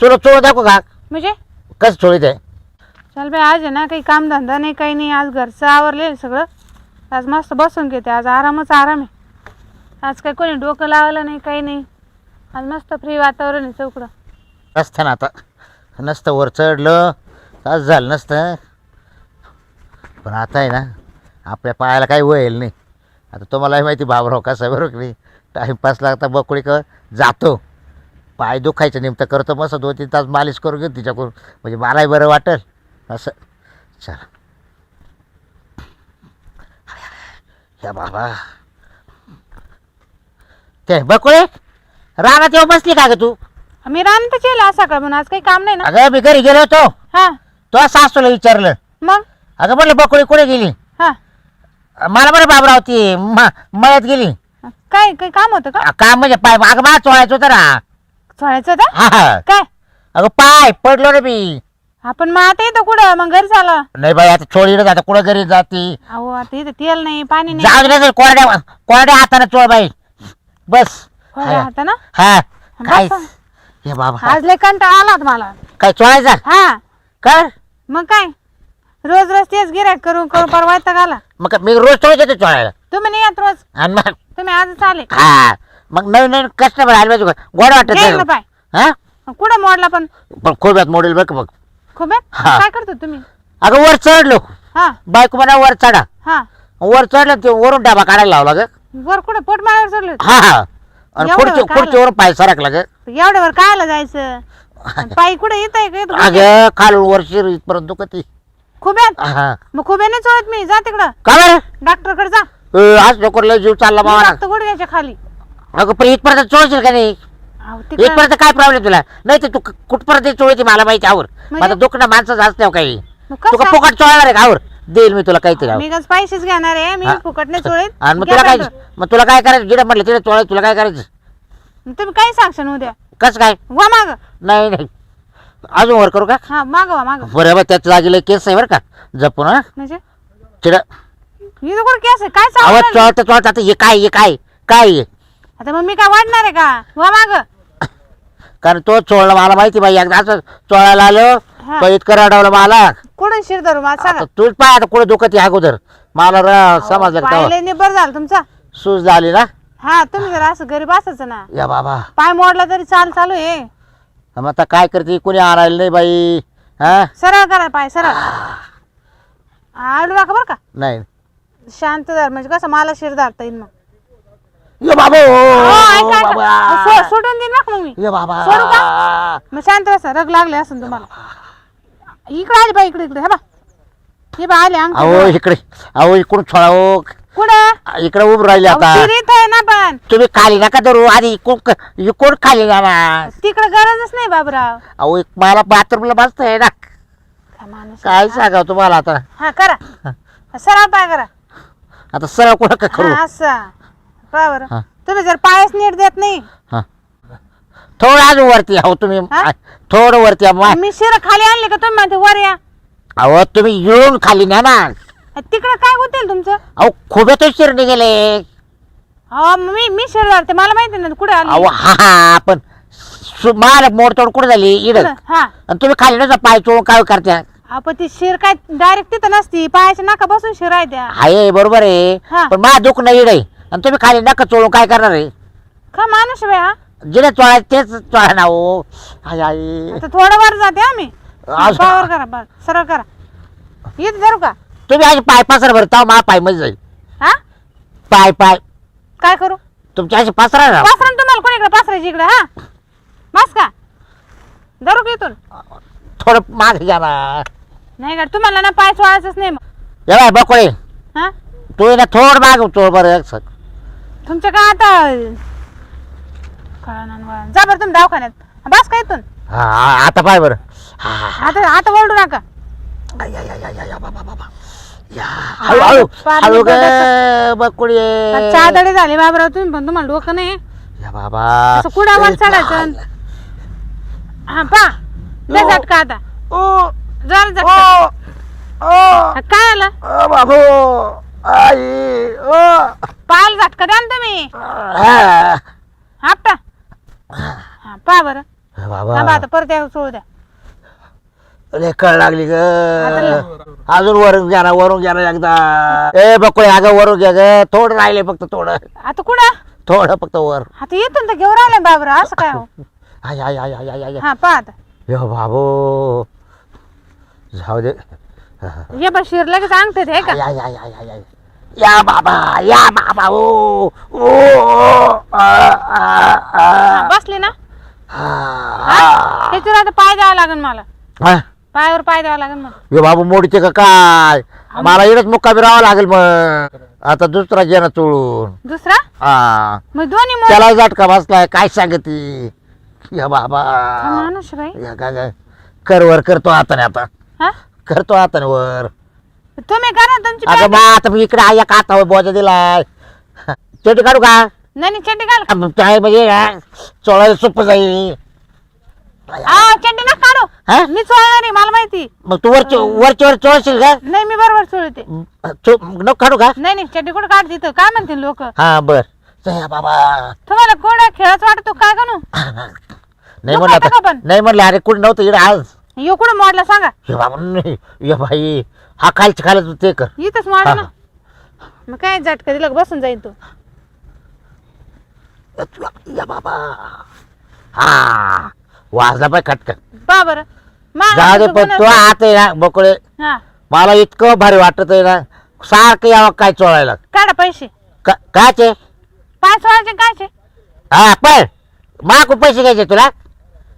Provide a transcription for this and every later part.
चोळ चोळ दाखव का? म्हणजे? कसं चोळीत आहे? चल बाई आज आहे ना काही काम धंदा नाही काही नाही. आज घरचं आवरले सगळं. आज मस्त बसून घेते. आज आरामच आराम आहे. आज काही कोणी डोकं लावलं नाही काही नाही. आज मस्त फ्री वातावरण आहे चौकडं. नसतं ना आता. नसतं वर चढलं तास झालं नसतं. पण आता आहे ना आपल्या पायाला काही होईल नाही. आता तुम्हालाही माहिती बाबराव कसं बरोबर की नाही? टाईमपास लागता बकुळी कर जातो. पाय दुखायचं निमित्त करतो मस्त दोन तीन तास मालिश करून घेऊ तिच्याकडून. म्हणजे मलाही बरं वाटेल. असं. चला. या बाबा. ते बकुळे रानात येऊन बसली का ग तू? मी रानतच येईल आज सकाळ म्हणून आज काही काम नाही ना. अगं मी घरी गेलो होतो. हा. तो सासूला विचारलं. मग? अगं म्हटलं बकुळी कुठे गेली? हा. मला बरं बाबराव ती म- मळ्यात गेली. काय काही काम होतं का? अ, काम म्हणजे पाय अगं मला चोळायचं होतं ना. चढायचं होतं हा हा. काय? अगं पाय पडलो ना मी. आपण मग आता येतो कुठं? मग घरी चाला. नाही बाई आता चोळीला जाता कुठं घरी जाती? अहो आता इथं तेल नाही पाणी नाही. जाऊ दे ना, कोरड्या कोरड्या हाताने चोळ बाई. बस. हो. हा. आता काय? बाबा आज लय कंटाळा आला मला. काय चोळायचा हा. कर. मग काय? रोज रोज तेच गिरायक करून करून परवायता घाला. मग काय, मी रोज चोळत येतो चोळायला. तुम्ही नाही येत रोज. आणि मग? तुम्ही आजच आले हा. मग नवीन नवीन कस्टमर आले पाहिजे गोड वाटत. पाय हा? कुठं मोडला पण? पण खोब्यात मोडेल बघ बघ? हा. काय करतो तुम्ही? अगं वर चढलो. हा. बायको म्हणा वर चढा. हा. वर चढलं ते वरून डाबा काढायला लावला ग. वर कुठं? पोट माळ्यावर चढले? हा हा. आणि एवढं खुर्ची काय खुर्चीवरून पाय सरकला ग. एवढ्यावर कायला जायचं? आणि पायी कुठे येत आहे का अगं खालून वर शिर इथपर्यंत दुखती. खूप आहे हा. मग खूप नाही चोळत मी. जा तिकडं. का बरं? डॉक्टरकडे जा. ए, आज नको लय जीव चालला मावा. टाकतो गुडघ्याच्या खाली. अगं पण इथपर्यंत चोळशील का नाही? अहो, इथपर्यंत काय प्रॉब्लेम तुला? नाही तर तू क- कुठपर्यंत चोळती मला माहिती आवर. म्हणजे? माझं दुखणं माणसं असल्यावर काही. मग कसं? फुकट चोळणार आहे का आवर? देईल मी तुला काहीतरी आवर. मी गज पैसेच घेणार आहे? मी हा. फुकट नाही चोळीत आणि मग घ्या तुला काय. मग तुला काय करायचं? जिडे म्हटलं तिथे चोळायचं तुला काय करायचं? तुम्ही काय सांगशाल उद्या कसं काय? वा माग. नाही नाही. अजून वर करू का? हा मागवा माग. बरं बरं त्याच्या जागेला केस आहे बरं का. जपून हा. म्हणजे? चिड कुठं केस आहे? काय आवाज सांगू चोळता चोळता आता हे काय हे काय? काय हे? आता मग मी काय वाढणार आहे का? वा माग. कारण तो चोळला मला माहिती बाई एकदा असं चोळायला आलो हा. तो इतकं रडवलं मला. कुठून शिर धरू मला सांगा. तूच पाय आता कुठे दुखत आहे अगोदर? मला र- समजलं का तेव्हा. निबर झालं तुमचा. सूज झाली ना? हा तुम्ही जरा असं गरीब असायचं ना. या बाबा. पाय मोडला तरी चाल चालू आहे. मग आता काय करते? कोणी आणायला नाही बाई हा? सरळ करा पाय सरळ. आडू नका बरं का. नाही. शांत धर म्हणजे कसं मला शिर धरता येईल मग. ये बाबा हो, ओ, ऐका, ऐका. बाबा. सोडून देईन मग मी? ये बाबा. सोडू मग शांत बसा रग लागले असं तुम्हाला. इकडे आले बा इकडे इकडे. हे बा. हे बा आले अंग अहो इकडे. अहो इकडून छोळाओ कुठं? इकडे उभं राहिले आता. शिरीत आहे ना पण. तुम्ही खाली नका धरू. आधी इकडून इकडून खाली जाणार. तिकडे गरजच नाही बाबराव. अहो एक मला बाथरूमला बसत आहे ना काय माणूस काय सांगा तुम्हाला आता? हा करा. सरळ पाय करा. आता सरळ कुठं का करू? हा असा. का बरं? हा. तुम्ही जर पायच नीट देत नाही. हा. थोडं अजून वरती अहो तुम्ही. हा? थोडं वरती मा- मी शिर खाली आणले का तुम्ही म्हणते वर या. अहो तुम्ही येऊन खाली न्या ना. तिकडे काय होतील तुमचं? अहो खूपच शिरणे गेले. हो मी मी शिर धरते मला माहिती ना कुठे आली अहो हा हा पण सु- मार मोडतोड कुठे झाली? इड कुठं? हा. आणि तुम्ही खाली नसा पाय चोळून काय करत्या? आपण ती शिर काय डायरेक्ट तिथं नसती. पायाच्या नाका बसून शिर आहे त्या आहे. बरोबर आहे. पण मा दुख नाही इड आहे. आणि तुम्ही खाली नका चोळून काय करणार आहे? का माणूस आहे हा जिने चोळा तेच चोळा ना हो. आई आई. आता थोडं वर जाते आम्ही पावर करा बस सरळ करा. येत धरू का? तुम्ही आज पाय पासरा भर ताव मा पायमध्ये जाईल. हा? पाय पाय. काय करू? तुमच्या अशी पासरा ना पासरा तुम्हाला कोणीकडे पासरायची इकडे हा? बस का? धरू का इथून? थोडं मागे घ्या ना. नाही का तुम्हाला ना पाय सोडायचंच नाही मग. बाय बकोळे. हा? तू ना थोडं माग चोळ बरं एक सक तुमचं काय आता? कळणार वळणार. जा बरं तुम्ही दवाखान्यात. बस का इथून? हा हा, आता पाय बरं. हा हा हा. आता आता ओरडू नका. या, हळू हळू हळू. ग झाले बाबराव तुम्ही पण तुम्हाला डोकं नाही. या बाबा. असं कुडावर चढायचं. हा पा. ओ. झटका आता. ओ. जर ओ झटका. ओ. हा, काय आलं ओ, बाबू. आई ओ. पायाला झटका द्या ना तुम्ही? हा. आपटा. हा पा बरं. थांबा बाबा आता परत एकदा चोळू द्या. लय कळ लागली ग. अजून वरून घ्या ना वरून घ्या ना एकदा. ए बकुळे अगं वरून घ्या ग. थोडं राहिले फक्त थोडं आता कुठं? थोडं फक्त वर. आता येतो ना तर घेऊन राहिले बाबरा असं काय हो? आय आय आय आय आय आय हा पहा आता. यो बाबो. जाऊ दे. ये बा शिर लगेच अंगठे ते का? आय आय आय आय आय. या बाबा या बाबा ओ ओ. हा, बसले ना. हा, हा? हा. त्याच्यावर आता पाय द्यावा लागेल मला. हा. पायावर पाय द्यावा लागेल मला. यो बाबू मोडीचे का काय? मला इकडंच मुक्कामी राहावं लागेल मग. आता दुसरा जेना चोळून. दुसरा? हा. मग दोन्ही मोड त्याला झटका बसलाय काय सांगती? या बाबा. माणूस बाई. या का काय? कर वर करतो हाताने आता. हा? करतो हाताने वर. तुम्ही करा तुमची अगं. बा आता मी इकडे आया का आता बोजा दिलाय. चेटी काढू का? नाही नाही चड्डी घाल अब काय म्हणजे काय चोळायला सोपं जाईल. आ चड्डी ना काढू. हा? मी चोळणार आहे मला माहिती. मग तू वरची वरची वर चोळशील का? नाही मी बरोबर चोळते. चो- नको काढू का? नाही नाही चड्डी कुठं काढ तिथं काय म्हणतील लोक? हा बर. बाबा. तुम्हाला कोणा खेळच वाटतो काय करू नाही म्हणलं आता का आता पण? नाही म्हणलं अरे कुठं नव्हतं इकडे आज यो कुठं मोडला सांगा? हे बाबा नाही ये भाई हा खालची खाली तू ते कर. इथंच मोडला. ना. मग काय झटका दिला का? बसून जाईल तू. या बाबा. हा वाजला पाय खटकन. पहा बरं. मा- जा दे तुझं पण कोण तो असं- हात आहे ना बकुळे हा. मला इतकं भारी वाटत आहे ना सारखं यावं काय चोळायला? काढा पैसे. का- काचे पाच वाजचे कायचे? हा पण माकून पैसे घ्यायचे तुला.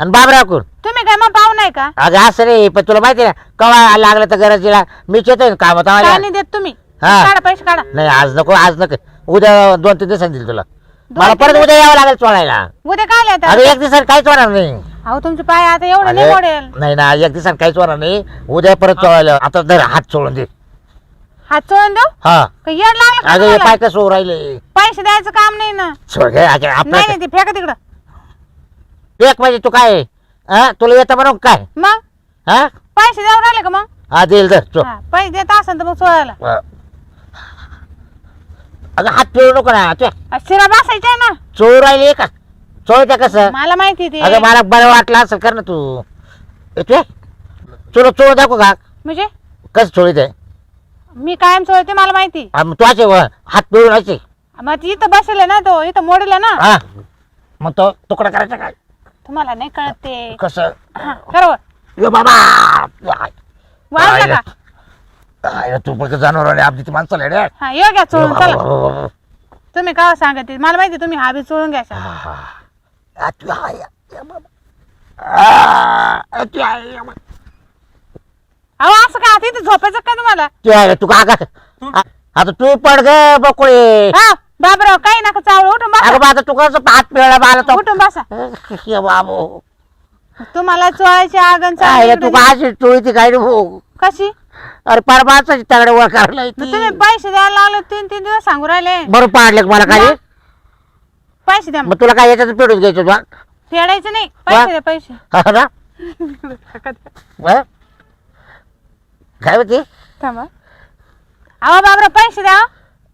आणि बाबराकून तुम्ही काय मग पाहू नाही का? अगं असं रे पण तुला माहिती ना कवा लागलं तर गरजेला मीच येतोय ना कामात काय नाही देत तुम्ही. हा. काढा पैसे काढा. नाही आज नको आज नको. उद्या दोन तीन दिवसांनी देईल तुला. दोन मला परत उद्या यावं लागेल चोळायला उद्या काय अगं येतात एक दिवसात काहीच होणार नाही. अहो तुमचे पाय आता एवढं नाही मोडेल. नाही ना एक दिवसात काहीच होणार नाही. उद्या परत चोळायला आता जर हात चोळून दे. हात चोळून देऊ? हा. का येड लागलं का अगं हे तुम्हाला? पाय कसं होऊ राहिले? पैसे द्यायचं काम नाही ना. सोड घे अगं, नाही आपलं नाही ते फेका तिकडं एक म्हणजे तू काय? हा तुला येतं म्हणून काय? मग? हा? पैसे द्यावं राहिले का मग? हा देईल चो हा, पैसे देत असेल तर मग चोळायला अगं हात पिळू नको ना तू आ, शिरा बसायचा ना. चोळू राहिली का? चोळत्या कसं? मला माहिती ते. अगं मला बरं वाटलं असं कर ना तू. येतोय तुला चोळ दाखव का? म्हणजे? कसं चोळीत? आहे मी कायम चोळते मला माहिती. तू असे व- हात पिळून असे मग ती इथं बसले ना तो इथं मोडेल ना. हा. मग तो तुकडा करायचा काय? तुम्हाला नाही कळत ते. कसं? हा, बरोबर. यो बाबा! वाजलं का आय, तू पण आपली ती माणसं लेड्या हा यो घ्या चोळून चला. तुम्ही का सांगते? मला माहिती तुम्ही हा बी चोळून घ्या. शाला. अहो असं का? तिथे झोपायचं काय तुम्हाला? तू का का- आता तू पड ग बकुळे. हा. बाबराव काही नका चावलं? उठून बसा. अगं आता तू कसं पाच पिळा मला तो? उठून बसा. ये बाबू. तुम्हाला चोळायची आगन काय तू चालली अशी चोळीची काय रे भाऊ कशी? अरे तगडे वर करायला मग येते. तुम्ही पैसे द्यायला लागले तीन तीन दिवस सांगू राहिले. बरं पाडले का मला काय? पैसे द्या मग. मग तुला काय याच्यात पेटून घ्यायचं तुला फेडायचं नाही. पैसे द्या पैसे. हा ना? काय होते? थांबा. अहो बाबरा पैसे द्या.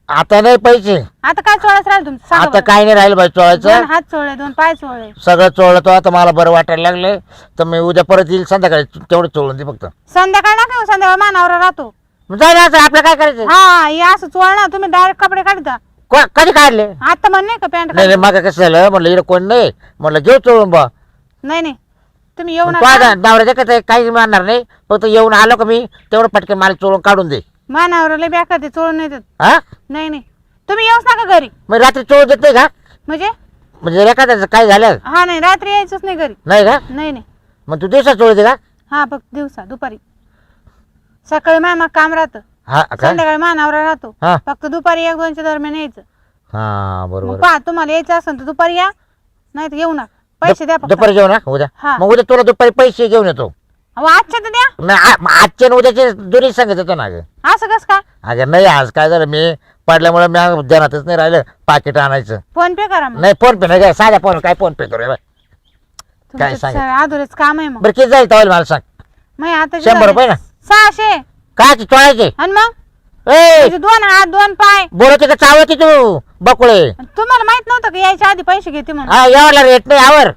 आता नाही पैसे आता काय चोळायचं राहिलं तुमचं? सांगा आता बरं. काय नाही राहिलं बाई दोन चोळायचं हात चोळले दोन पाय चोळले. सगळं चोळतो आता मला बरं वाटायला लागले तर मी उद्या परत येईल संध्याकाळी. तेवढं चोळून दे फक्त. संध्याकाळ नका येऊ, संध्याकाळ मानावर राहतो. मग असं आपलं काय करायचं? हा हे असं चोळणार तुम्ही डायरेक्ट कपडे काढता को- कधी काढले? आता म्हण नाही का पॅन्ट नाही नाही मग कसं झालं? म्हणलं इकडे कोण नाही? म्हणलं घेऊ चोळून बा नाही नाही. तुम्ही येऊ तो नका. काही मानणार नाही. फक्त येऊन आलो का मी तेवढं पटकन मला चोळून काढून दे. मानावर लय बेकार ते चोळून नाही देत. हा? नाही नाही. तुम्ही येऊच नका घरी. मग रात्री चोळून देत नाही का? म्हणजे? म्हणजे एखाद्याचं काय झालं. हा नाही. रात्री यायचंच नाही घरी. नाही का? नाही नाही. मग तू दिवसा चोळते का? हा फक्त दिवसा दुपारी. सकाळी मामा काम राहतं. हा का? संध्याकाळी मानावर राहतो. हा. फक्त दुपारी एक दोनच्या दरम्यान यायचं. हा मग बरोबर पहा तुम्हाला यायचं असेल तर दुपारी या नाही तर येऊ नका. पैसे द्या फक्त. दुपारी जेवण हा? उद्या. हा. मग उद्या तुला दुपारी पैसे घेऊन येतो. अहो आजच्या तर द्या नाही, आ- मग आजच्या आणि उद्याचे दुरी सांगत येतो ना ग असं कस का? अगं नाही आज काय झालं मी पडल्यामुळे मी ध्यानातच नाही राहिलं पाकिट आणायचं. फोन पे करा मग. नाही फोन पे नाही साध्या फोन काय फोन पे करू. काय तुमचं सांगत? स- अधुरेच काम आहे मग. बरं किती जाईल तवाल मला सांग? मग आता शंभर रुपये ना? सहाशे. काय चोळायचे आणि मग? ए त्याचे दोन हात दोन पाय. बोलवते का चावते तू बकुळे. तुम्हाला माहीत नव्हतं का यायच्या आधी पैसे घेते म्हणून? हा यावला रेट नाही यावर.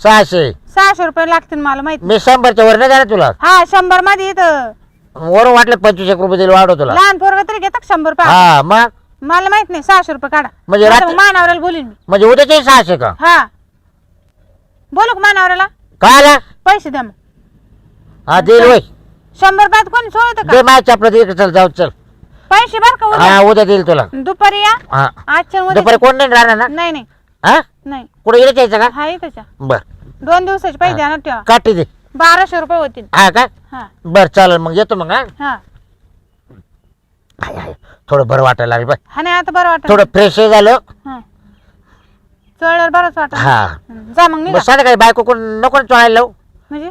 सहाशे. सहाशे रुपये लागतील मला माहिती मी शंभरच्या वर नाही देणार तुला. हा शंभरमध्ये इथं. वरून वाटलं पंचवीस एक रुपये दिले वाढव तुला. लहान पोरग तरी घेतात शंभर रुपये हा मग? मला माहीत नाही सहाशे रुपये काढा. म्हणजे आता रात्री- मानावऱ्याला बोलीन मी. म्हणजे उद्याचे सहाशे का? हा. बोलू का मानावऱ्याला? काय आला? पैसे द्या मग. हा वय शंभर रुपयात कोणी सोडत का? दे माझ्या इकडे चल जाऊ चल. पैसे बर का उद्या? हा उद्या देईल तुला. दुपारी या. हा. आजच्या दुपारी मध्ये कोण नाही राहणार ना? नाही नाही. हा? नाही. कुठे इकडे यायचं का? हा त्याच्या बर. दोन दिवसाचे द्या ना ठेवा काठी दे. बाराशे रुपये होतील. हा का? हा. बर चालेल मग येतो मग हा? हा. हाय, हाय. थोडं बरं वाटायला लागलं बाय हा नाही आता बरं वाटत थोडं फ्रेश झालं. हा. चळल्यावर बरंच वाटत हा. जा मग निघा. सांगा काही बायको कोण नको ना चोळायला लावू. म्हणजे?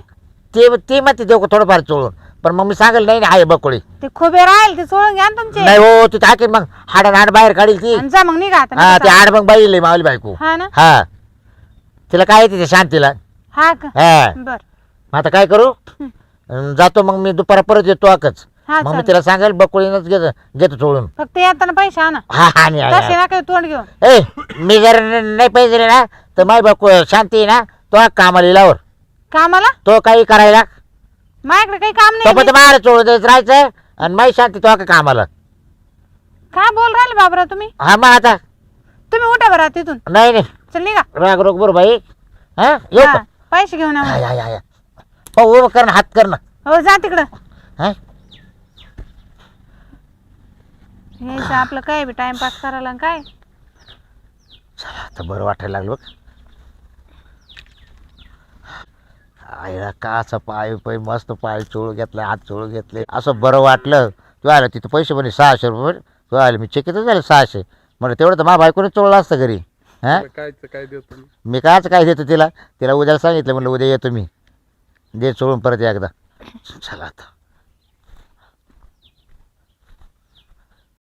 ते ते मग देऊ का थोडंफार चोळून. पण मग मी सांगेल नाही आहे बकोळी. ते खोबे राहील ते सोडून घ्या ना तुमचे. नाही हो ती टाकेल मग. हाडा हाड बाहेर काढील ती. आणि जा मग निघा आता हा नका ते चालू. हाड मग बाईल मावली बायको. हा ना? हा. तिला काय येते ते शांतीला हा का? हा. बर. मग आता काय करू. अं, जातो मग मी दुपारा परत येतो आकच. हा मग मी चालेल. तिला सांगेल बकोळीनच घेतो घेतो चोळून. फक्त येताना पैसे आणा. हा हा आणि तसे ना काही तोंड घेऊन. ए मी जर न- नाही पैसे दिले ना तर माय बाको शांती आहे ना तो कामाला लिहिल्यावर कामाला? तो काही करायला. माझ्याकडे काही काम तो नाही मला चोळ द्यायचं राहायचं आणि माई शांती तो का कामाला. काय बोल राहिले बाबरा तुम्ही? हा मग आता. तुम्ही उठा बरं तिथून. नाही नाही. चल निघा. राग रोग बरोबर बाई. हा? येऊ हा, पैसे घेऊन या मग. हो उभं कर ना हात कर ना. हो जा तिकडं. हा? आपलं काय बी टाइमपास करायला आणि काय? आता बरं वाटायला लागलं बघ. आईला का असं पाय पाय मस्त पाय चोळ घेतला हात चोळ घेतले. असं बरं वाटलं. तू आलं तिथं पैसे म्हणे सहाशे रुपये तू आले मी चेकीतच झाले सहाशे. म्हणलं तेवढं तर माझ्या बायकोने चोळलं असतं घरी. हा? काय काय देतो मी? मी कायच काय देतो तिला? तिला उद्याला सांगितलं म्हणलं उद्या येतो मी. दे चोळून परत एकदा. चला आता.